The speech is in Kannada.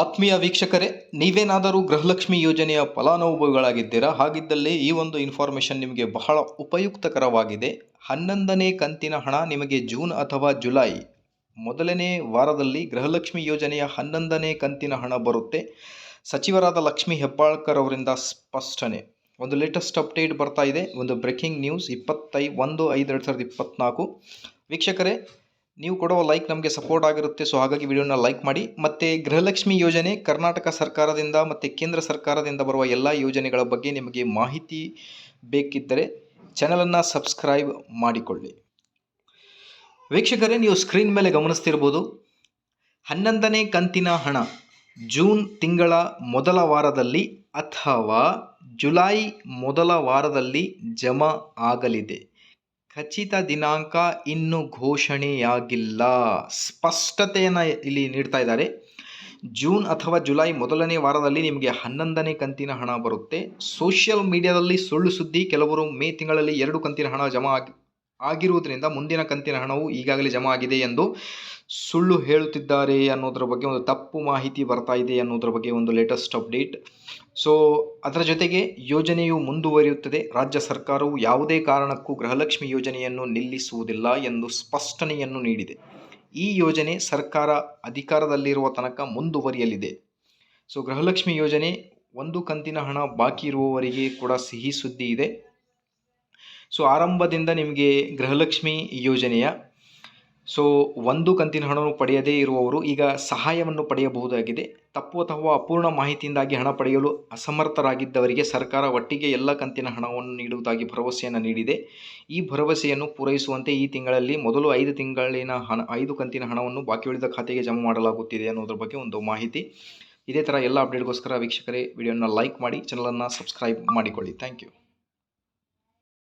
ಆತ್ಮೀಯ ವೀಕ್ಷಕರೇ, ನೀವೇನಾದರೂ ಗೃಹಲಕ್ಷ್ಮಿ ಯೋಜನೆಯ ಫಲಾನುಭವಿಗಳಾಗಿದ್ದೀರಾ? ಹಾಗಿದ್ದಲ್ಲಿ ಈ ಒಂದು ಇನ್ಫಾರ್ಮೇಷನ್ ನಿಮಗೆ ಬಹಳ ಉಪಯುಕ್ತಕರವಾಗಿದೆ. ಹನ್ನೊಂದನೇ ಕಂತಿನ ಹಣ ನಿಮಗೆ ಜೂನ್ ಅಥವಾ ಜುಲೈ ಮೊದಲನೇ ವಾರದಲ್ಲಿ ಗೃಹಲಕ್ಷ್ಮಿ ಯೋಜನೆಯ ಹನ್ನೊಂದನೇ ಕಂತಿನ ಹಣ ಬರುತ್ತೆ. ಸಚಿವರಾದ ಲಕ್ಷ್ಮಿ ಹೆಬ್ಬಾಳ್ಕರ್ ಅವರಿಂದ ಸ್ಪಷ್ಟನೆ. ಒಂದು ಲೇಟೆಸ್ಟ್ ಅಪ್ಡೇಟ್ ಬರ್ತಾ ಇದೆ. ಒಂದು ಬ್ರೇಕಿಂಗ್ ನ್ಯೂಸ್ ಇಪ್ಪತ್ತೈ ಒಂದು ಐದು ಎರಡು ಸಾವಿರದ ಇಪ್ಪತ್ತ್ನಾಲ್ಕು ವೀಕ್ಷಕರೇ ನೀವು ಕೊಡುವ ಲೈಕ್ ನಮಗೆ ಸಪೋರ್ಟ್ ಆಗಿರುತ್ತೆ. ಸೊ ಹಾಗಾಗಿ ವಿಡಿಯೋನ ಲೈಕ್ ಮಾಡಿ. ಮತ್ತು ಗೃಹಲಕ್ಷ್ಮಿ ಯೋಜನೆ ಕರ್ನಾಟಕ ಸರ್ಕಾರದಿಂದ ಮತ್ತು ಕೇಂದ್ರ ಸರ್ಕಾರದಿಂದ ಬರುವ ಎಲ್ಲ ಯೋಜನೆಗಳ ಬಗ್ಗೆ ನಿಮಗೆ ಮಾಹಿತಿ ಬೇಕಿದ್ದರೆ ಚಾನಲನ್ನು ಸಬ್ಸ್ಕ್ರೈಬ್ ಮಾಡಿಕೊಳ್ಳಿ. ವೀಕ್ಷಕರೇ, ನೀವು ಸ್ಕ್ರೀನ್ ಮೇಲೆ ಗಮನಿಸ್ತಿರ್ಬೋದು. ಹನ್ನೊಂದನೇ ಕಂತಿನ ಹಣ ಜೂನ್ ತಿಂಗಳ ಮೊದಲ ವಾರದಲ್ಲಿ ಅಥವಾ ಜುಲೈ ಮೊದಲ ವಾರದಲ್ಲಿ ಜಮಾ ಆಗಲಿದೆ. ಖಚಿತ ದಿನಾಂಕ ಇನ್ನೂ ಘೋಷಣೆಯಾಗಿಲ್ಲ. ಸ್ಪಷ್ಟತೆಯನ್ನು ಇಲ್ಲಿ ನೀಡ್ತಾ ಇದ್ದಾರೆ. ಜೂನ್ ಅಥವಾ ಜುಲೈ ಮೊದಲನೇ ವಾರದಲ್ಲಿ ನಿಮಗೆ ಹನ್ನೊಂದನೇ ಕಂತಿನ ಹಣ ಬರುತ್ತೆ. ಸೋಷಿಯಲ್ ಮೀಡಿಯಾದಲ್ಲಿ ಸುಳ್ಳು ಸುದ್ದಿ, ಕೆಲವರು ಮೇ ತಿಂಗಳಲ್ಲಿ ಎರಡು ಕಂತಿನ ಹಣ ಜಮಾ ಆಗಿ ಆಗಿರುವುದರಿಂದ ಮುಂದಿನ ಕಂತಿನ ಹಣವು ಈಗಾಗಲೇ ಜಮಾ ಆಗಿದೆ ಎಂದು ಸುಳ್ಳು ಹೇಳುತ್ತಿದ್ದಾರೆ ಅನ್ನೋದರ ಬಗ್ಗೆ ಒಂದು ತಪ್ಪು ಮಾಹಿತಿ ಬರ್ತಾ ಇದೆ ಅನ್ನೋದರ ಬಗ್ಗೆ ಒಂದು ಲೇಟೆಸ್ಟ್ ಅಪ್ಡೇಟ್ ಸೊ ಅದರ ಜೊತೆಗೆ ಯೋಜನೆಯು ಮುಂದುವರಿಯುತ್ತದೆ. ರಾಜ್ಯ ಸರ್ಕಾರವು ಯಾವುದೇ ಕಾರಣಕ್ಕೂ ಗೃಹಲಕ್ಷ್ಮಿ ಯೋಜನೆಯನ್ನು ನಿಲ್ಲಿಸುವುದಿಲ್ಲ ಎಂದು ಸ್ಪಷ್ಟನೆಯನ್ನು ನೀಡಿದೆ. ಈ ಯೋಜನೆ ಸರ್ಕಾರ ಅಧಿಕಾರದಲ್ಲಿರುವ ತನಕ ಮುಂದುವರಿಯಲಿದೆ. ಸೊ ಗೃಹಲಕ್ಷ್ಮಿ ಯೋಜನೆ ಒಂದು ಕಂತಿನ ಹಣ ಬಾಕಿ ಇರುವವರಿಗೆ ಕೂಡ ಸಿಹಿ ಸುದ್ದಿ ಇದೆ. ಸೊ ಆರಂಭದಿಂದ ನಿಮಗೆ ಗೃಹಲಕ್ಷ್ಮಿ ಯೋಜನೆಯ. ಸೊ ಒಂದು ಕಂತಿನ ಹಣವನ್ನು ಪಡೆಯದೇ ಇರುವವರು ಈಗ ಸಹಾಯವನ್ನು ಪಡೆಯಬಹುದಾಗಿದೆ. ತಪ್ಪು ಅಥವಾ ಅಪೂರ್ಣ ಮಾಹಿತಿಯಿಂದಾಗಿ ಹಣ ಪಡೆಯಲು ಅಸಮರ್ಥರಾಗಿದ್ದವರಿಗೆ ಸರ್ಕಾರ ಒಟ್ಟಿಗೆ ಎಲ್ಲ ಕಂತಿನ ಹಣವನ್ನು ನೀಡುವುದಾಗಿ ಭರವಸೆಯನ್ನು ನೀಡಿದೆ. ಈ ಭರವಸೆಯನ್ನು ಪೂರೈಸುವಂತೆ ಈ ತಿಂಗಳಲ್ಲಿ ಮೊದಲು ಐದು ತಿಂಗಳಿನ ಹಣ, ಐದು ಕಂತಿನ ಹಣವನ್ನು ಬಾಕಿ ಉಳಿದ ಖಾತೆಗೆ ಜಮಾ ಮಾಡಲಾಗುತ್ತಿದೆ ಅನ್ನೋದ್ರ ಬಗ್ಗೆ ಒಂದು ಮಾಹಿತಿ. ಇದೇ ಥರ ಎಲ್ಲ ಅಪ್ಡೇಟ್ಗೋಸ್ಕರ ವೀಕ್ಷಕರೇ ವಿಡಿಯೋನ ಲೈಕ್ ಮಾಡಿ ಚಾನಲನ್ನು ಸಬ್ಸ್ಕ್ರೈಬ್ ಮಾಡಿಕೊಳ್ಳಿ. Thank you